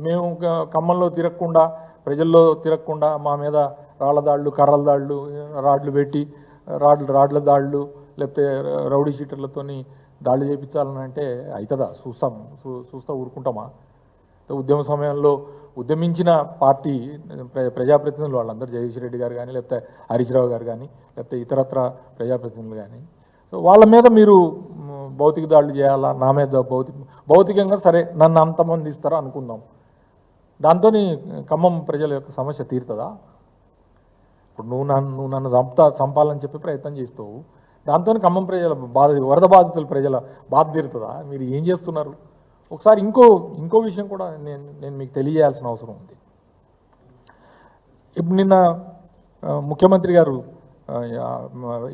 మేము కమ్మల్లో తిరగకుండా ప్రజల్లో తిరగకుండా మా మీద రాళ్ళ దాళ్ళు కర్రల దాళ్ళు రాడ్లు పెట్టి రాడ్లు రాడ్ల దాళ్ళు లేకపోతే రౌడీ షీటర్లతోని దాళ్ళు చేయించాలని అంటే అవుతుందా చూస్తాం. చూ- చూస్తా ఊరుకుంటామా? ఉద్యమ సమయంలో ఉద్యమించిన పార్టీ ప్రజాప్రతినిధులు వాళ్ళందరూ జగదీష్ రెడ్డి గారు కానీ లేకపోతే హరీష్ రావు గారు కానీ లేకపోతే ఇతరత్ర ప్రజాప్రతినిధులు కానీ సో వాళ్ళ మీద మీరు భౌతిక దాడులు చేయాలా? నా మీద భౌతిక భౌతికంగా సరే నన్ను అంతమంది ఇస్తారా అనుకుందాం. దాంతో ఖమ్మం ప్రజల యొక్క సమస్య తీరుతుందా? ఇప్పుడు నువ్వు నన్ను నువ్వు నన్ను చంపుతా చంపాలని చెప్పి ప్రయత్నం చేస్తావు. దాంతో ఖమ్మం ప్రజల బాధ వరద బాధితుల ప్రజల బాధ తీరుతుందా? మీరు ఏం చేస్తున్నారు? ఒకసారి ఇంకో ఇంకో విషయం కూడా నేను నేను మీకు తెలియజేయాల్సిన అవసరం ఉంది. ఇప్పుడు నిన్న ముఖ్యమంత్రి గారు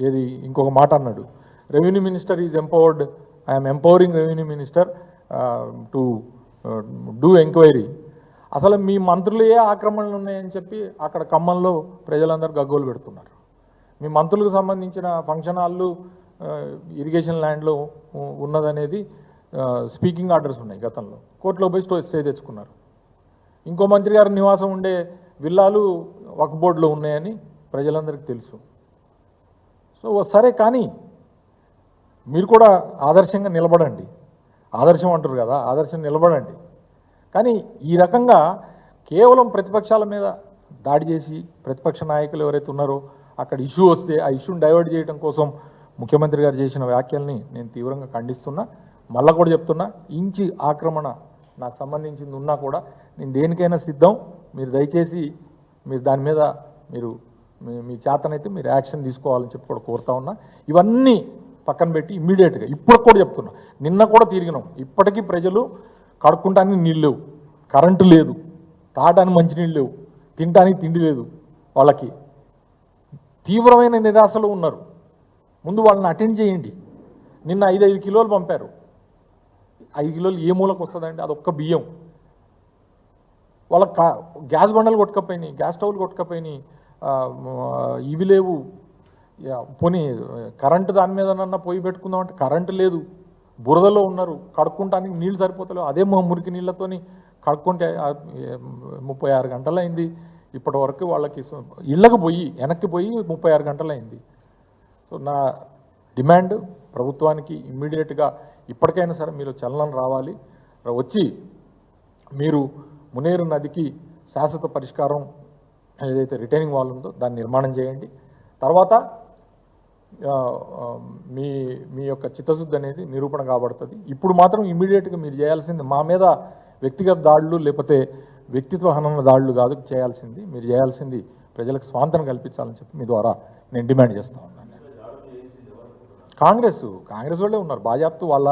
ఏది ఇంకొక మాట అన్నాడు. Revenue minister is empowered I'm empowering revenue minister to do enquiry అసలు మీ మంత్రులు ఏ ఆక్రమణలు ఉన్నాయని చెప్పి అక్కడ ఖమ్మంలో ప్రజలందరూ గగ్గోలు పెడుతున్నారు. మీ మంత్రులకు సంబంధించిన ఫంక్షన్ హాళ్ళు uh, ఇరిగేషన్ ల్యాండ్లో ఉన్నదనేది uh, స్పీకింగ్ ఆర్డర్స్ ఉన్నాయి గతంలో. కోర్టులో పోయి స్టో స్టే తెచ్చుకున్నారు. ఇంకో మంత్రి గారి నివాసం ఉండే విల్లాలు వక్ బోర్డులో ఉన్నాయని ప్రజలందరికీ తెలుసు. సో సరే కానీ మీరు కూడా ఆదర్శంగా నిలబడండి. ఆదర్శం అంటారు కదా ఆదర్శం నిలబడండి. కానీ ఈ రకంగా కేవలం ప్రతిపక్షాల మీద దాడి చేసి ప్రతిపక్ష నాయకులు ఎవరైతే ఉన్నారో అక్కడ ఇష్యూ వస్తే ఆ ఇష్యూని డైవర్ట్ చేయడం కోసం ముఖ్యమంత్రి గారు చేసిన వ్యాఖ్యల్ని నేను తీవ్రంగా ఖండిస్తున్నా. మళ్ళా కూడా చెప్తున్నా ఇంచి ఆక్రమణ నాకు సంబంధించింది ఉన్నా కూడా నేను దేనికైనా సిద్ధం. మీరు దయచేసి మీరు దాని మీద మీరు మీ- చేతనైతే మీరు యాక్షన్ తీసుకోవాలని చెప్పి కూడా కోరుతా ఉన్నా. ఇవన్నీ పక్కన పెట్టి ఇమ్మీడియట్గా. ఇప్పుడు కూడా చెప్తున్నా. నిన్న కూడా తిరిగినాం. ఇప్పటికీ ప్రజలు కడుక్కుంటానికి నీళ్ళు లేవు. కరెంటు లేదు. తాగడానికి మంచినీళ్ళు లేవు. తినడానికి తిండి లేదు వాళ్ళకి. తీవ్రమైన నిరాశలో ఉన్నారు. ముందు వాళ్ళని అటెండ్ చేయండి. నిన్న ఐదు ఐదు కిలోలు పంపారు. ఐదు కిలోలు ఏ మూలకు వస్తుందండి? అదొక్క బియ్యం. వాళ్ళ గ్యాస్ బండలు కొట్టుకపోయినాయి. గ్యాస్ స్టవ్లు కొట్టుకపోయినాయి. ఇవి లేవు. పోనీ కరెంటు దాని మీదనన్నా పెట్టుకుందాం పెట్టుకుందామంటే కరెంటు లేదు. బురదలో ఉన్నారు. కడుక్కుంటానికి నీళ్ళు సరిపోతలేవు. అదే మొహం మురికి నీళ్ళతోని కడుక్కుంటే ముప్పై ఆరు గంటలైంది. ఇప్పటి వరకు వాళ్ళకి ఇళ్ళకు ఇళ్ళకి పోయి వెనక్కి పోయి ముప్పై ఆరు గంటలైంది. సో నా డిమాండ్ ప్రభుత్వానికి ఇమ్మీడియట్గా ఇప్పటికైనా సరే మీరు చలనం రావాలి. వచ్చి మీరు మునేరు నదికి శాశ్వత పరిష్కారం ఏదైతే రిటైనింగ్ వాల్ ఉందో దాన్ని నిర్మాణం చేయండి. తర్వాత మీ మీ యొక్క చిత్తశుద్ధి అనేది నిరూపణ కాబడుతుంది. ఇప్పుడు మాత్రం ఇమీడియట్గా మీరు చేయాల్సింది మా మీద వ్యక్తిగత దాడులు లేకపోతే వ్యక్తిత్వ హనన దాడులు కాదు చేయాల్సింది మీరు చేయాల్సింది ప్రజలకు స్వాంతన కల్పించాలని చెప్పి మీ ద్వారా నేను డిమాండ్ చేస్తా ఉన్నాను. కాంగ్రెస్ కాంగ్రెస్ వాళ్ళే ఉన్నారు. బాజాప్తు వాళ్ళ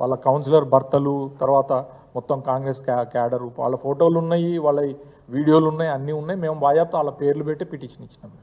వాళ్ళ కౌన్సిలర్ భర్తలు తర్వాత మొత్తం కాంగ్రెస్ క్యా క్యాడరు వాళ్ళ ఫోటోలు ఉన్నాయి వాళ్ళ వీడియోలు ఉన్నాయి అన్నీ ఉన్నాయి. మేము బాజాప్తు వాళ్ళ పేర్లు పెట్టి పిటిషన్ ఇచ్చినాం మేము.